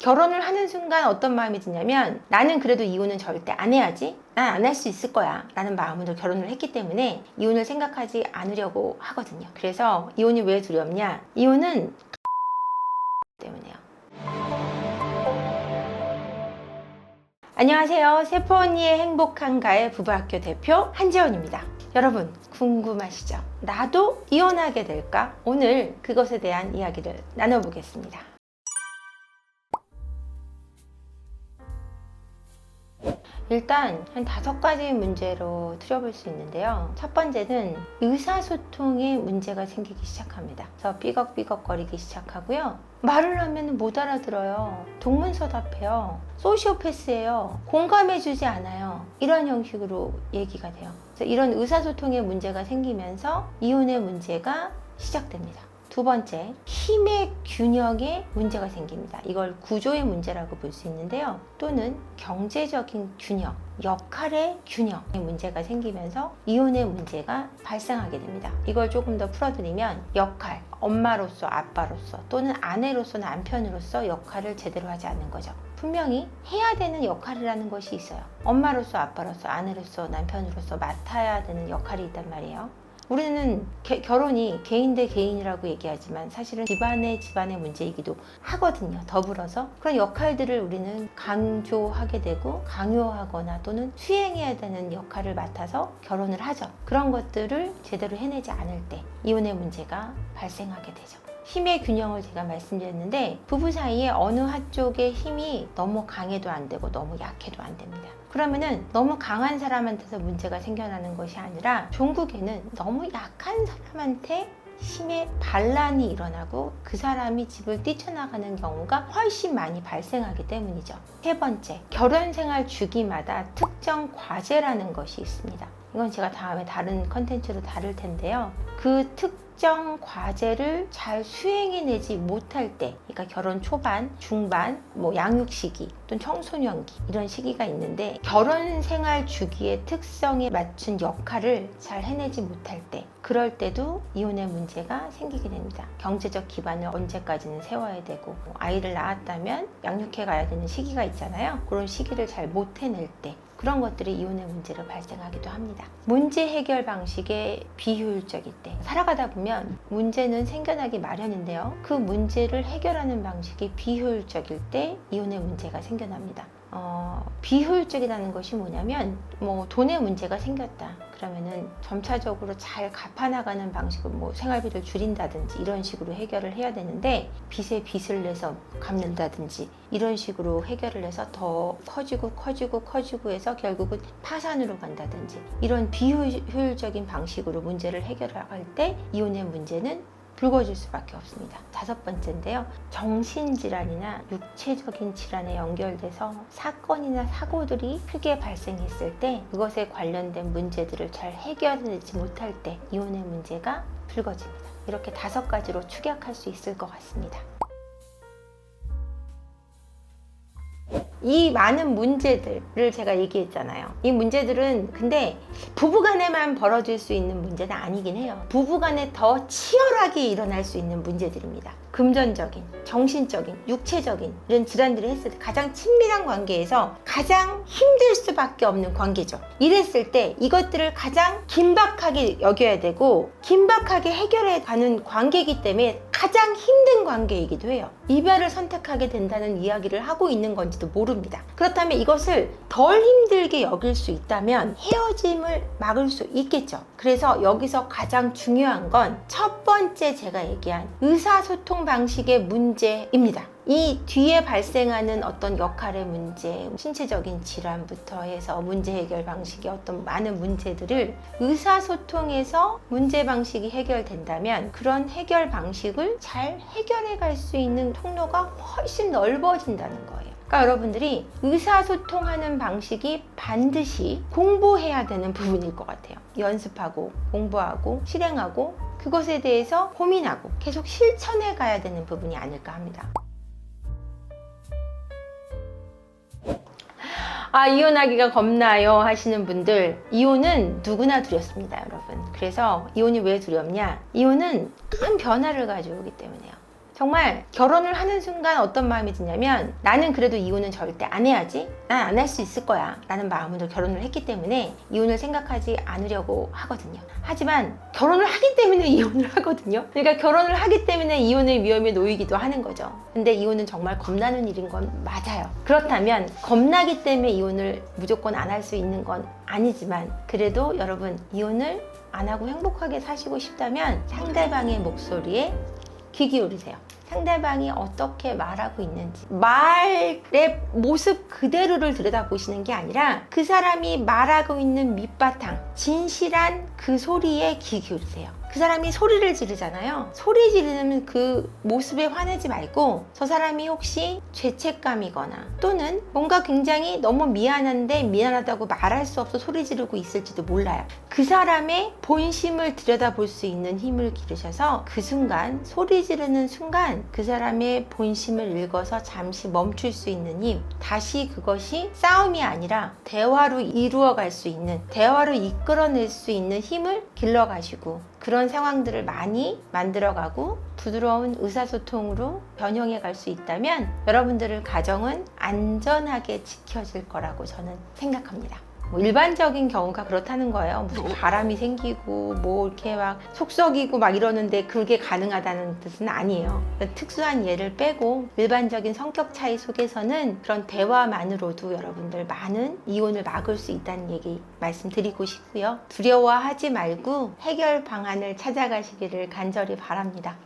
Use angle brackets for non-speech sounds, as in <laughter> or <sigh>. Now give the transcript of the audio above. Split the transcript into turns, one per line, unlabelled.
결혼을 하는 순간 어떤 마음이 드냐면 나는 그래도 이혼은 절대 안 해야지. 난 안 할 수 있을 거야. 라는 마음으로 결혼을 했기 때문에 이혼을 생각하지 않으려고 하거든요. 그래서 이혼이 왜 두렵냐? 이혼은 <laughs> 때문에요. 안녕하세요. 세포 언니의 행복한 가의 부부학교 대표 한지원입니다. 여러분, 궁금하시죠? 나도 이혼하게 될까? 오늘 그것에 대한 이야기를 나눠보겠습니다. 일단 한 다섯 가지 문제로 틀어볼 수 있는데요. 첫 번째는 의사소통에 문제가 생기기 시작합니다. 그래서 삐걱삐걱거리기 시작하고요. 말을 하면 못 알아들어요. 동문서답해요. 소시오패스예요. 공감해주지 않아요. 이런 형식으로 얘기가 돼요. 이런 의사소통에 문제가 생기면서 이혼의 문제가 시작됩니다. 두 번째, 힘의 균형에 문제가 생깁니다. 이걸 구조의 문제라고 볼 수 있는데요. 또는 경제적인 균형, 역할의 균형에 문제가 생기면서 이혼의 문제가 발생하게 됩니다. 이걸 조금 더 풀어드리면 역할, 엄마로서 아빠로서 또는 아내로서 남편으로서 역할을 제대로 하지 않는 거죠. 분명히 해야 되는 역할이라는 것이 있어요. 엄마로서 아빠로서 아내로서 남편으로서 맡아야 되는 역할이 있단 말이에요. 우리는 개- 결혼이 개인 대 개인이라고 얘기하지만 사실은 집안의 집안의 문제이기도 하거든요. 더불어서 그런 역할들을 우리는 강조하게 되고 강요하거나 또는 수행해야 되는 역할을 맡아서 결혼을 하죠. 그런 것들을 제대로 해내지 않을 때 이혼의 문제가 발생하게 되죠. 힘의 균형을 제가 말씀드렸는데 부부 사이에 어느 한쪽의 힘이 너무 강해도 안 되고 너무 약해도 안 됩니다. 그러면은 너무 강한 사람한테서 문제가 생겨나는 것이 아니라 종국에는 너무 약한 사람한테 힘의 반란이 일어나고 그 사람이 집을 뛰쳐나가는 경우가 훨씬 많이 발생하기 때문이죠. 세 번째, 결혼 생활 주기마다 특정 과제라는 것이 있습니다. 이건 제가 다음에 다른 컨텐츠로 다룰 텐데요. 그 특정 과제를 잘 수행해내지 못할 때, 그러니까 결혼 초반, 중반, 뭐 양육 시기, 또는 청소년기 이런 시기가 있는데 결혼 생활 주기의 특성에 맞춘 역할을 잘 해내지 못할 때, 그럴 때도 이혼의 문제가 생기게 됩니다. 경제적 기반을 언제까지는 세워야 되고, 뭐 아이를 낳았다면 양육해 가야 되는 시기가 있잖아요. 그런 시기를 잘 못 해낼 때, 그런 것들이 이혼의 문제로 발생하기도 합니다. 문제 해결 방식의 비효율적일 때 살아가다 보면 문제는 생겨나기 마련인데요. 그 문제를 해결하는 방식이 비효율적일 때 이혼의 문제가 생겨납니다. 어, 비효율적이라는 것이 뭐냐면 뭐 돈의 문제가 생겼다. 그러면은 점차적으로 잘 갚아나가는 방식으로 뭐 생활비를 줄인다든지 이런 식으로 해결을 해야 되는데 빚에 빚을 내서 갚는다든지 이런 식으로 해결을 해서 더 커지고 커지고 커지고 해서 결국은 파산으로 간다든지 이런 비효율적인 방식으로 문제를 해결할 때 이혼의 문제는 불거질 수밖에 없습니다. 다섯 번째인데요. 정신질환이나 육체적인 질환에 연결돼서 사건이나 사고들이 크게 발생했을 때 그것에 관련된 문제들을 잘 해결하지 못할 때 이혼의 문제가 불거집니다. 이렇게 다섯 가지로 축약할 수 있을 것 같습니다. 이 많은 문제들을 제가 얘기했잖아요. 이 문제들은 근데 부부간에만 벌어질 수 있는 문제는 아니긴 해요. 부부간에 더 치열하게 일어날 수 있는 문제들입니다. 금전적인, 정신적인, 육체적인 이런 질환들을 했을 때 가장 친밀한 관계에서 가장 힘들 수밖에 없는 관계죠. 이랬을 때 이것들을 가장 긴박하게 여겨야 되고 긴박하게 해결해 가는 관계이기 때문에 가장 힘든 관계이기도 해요. 이별을 선택하게 된다는 이야기를 하고 있는 건지도 모릅니다. 그렇다면 이것을 덜 힘들게 여길 수 있다면 헤어짐을 막을 수 있겠죠. 그래서 여기서 가장 중요한 건 첫 번째 제가 얘기한 의사소통 방식의 문제입니다. 이 뒤에 발생하는 어떤 역할의 문제, 신체적인 질환부터 해서 문제 해결 방식의 어떤 많은 문제들을 의사소통에서 문제 방식이 해결된다면 그런 해결 방식을 잘 해결해 갈 수 있는 통로가 훨씬 넓어진다는 거예요. 그러니까 여러분들이 의사소통하는 방식이 반드시 공부해야 되는 부분일 것 같아요. 연습하고 공부하고 실행하고 그것에 대해서 고민하고 계속 실천해 가야 되는 부분이 아닐까 합니다. 아, 이혼하기가 겁나요 하시는 분들, 이혼은 누구나 두렵습니다, 여러분. 그래서 이혼이 왜 두렵냐? 이혼은 큰 변화를 가져오기 때문에요. 정말 결혼을 하는 순간 어떤 마음이 드냐면 나는 그래도 이혼은 절대 안 해야지. 난 안 할 수 있을 거야. 라는 마음으로 결혼을 했기 때문에 이혼을 생각하지 않으려고 하거든요. 하지만 결혼을 하기 때문에 <laughs> 이혼을 하거든요. 그러니까 결혼을 하기 때문에 이혼의 위험에 놓이기도 하는 거죠. 근데 이혼은 정말 겁나는 일인 건 맞아요. 그렇다면 겁나기 때문에 이혼을 무조건 안 할 수 있는 건 아니지만 그래도 여러분 이혼을 안 하고 행복하게 사시고 싶다면 상대방의 목소리에 귀 기울이세요. 상대방이 어떻게 말하고 있는지 말의 모습 그대로를 들여다보시는 게 아니라 그 사람이 말하고 있는 밑바탕 진실한 그 소리에 귀 기울이세요. 그 사람이 소리를 지르잖아요. 소리 지르는 그 모습에 화내지 말고 저 사람이 혹시 죄책감이거나 또는 뭔가 굉장히 너무 미안한데 미안하다고 말할 수 없어 소리 지르고 있을지도 몰라요. 그 사람의 본심을 들여다볼 수 있는 힘을 기르셔서 그 순간 소리 지르는 순간 그 사람의 본심을 읽어서 잠시 멈출 수 있는 힘 다시 그것이 싸움이 아니라 대화로 이루어갈 수 있는 대화로 이끌어낼 수 있는 힘을 길러가시고 그런 상황들을 많이 만들어가고 부드러운 의사소통으로 변형해 갈 수 있다면 여러분들의 가정은 안전하게 지켜질 거라고 저는 생각합니다. 뭐 일반적인 경우가 그렇다는 거예요. 무슨 바람이 생기고 뭐 이렇게 막 속썩이고 막 이러는데 그게 가능하다는 뜻은 아니에요. 특수한 예를 빼고 일반적인 성격 차이 속에서는 그런 대화만으로도 여러분들 많은 이혼을 막을 수 있다는 얘기 말씀드리고 싶고요. 두려워하지 말고 해결 방안을 찾아가시기를 간절히 바랍니다.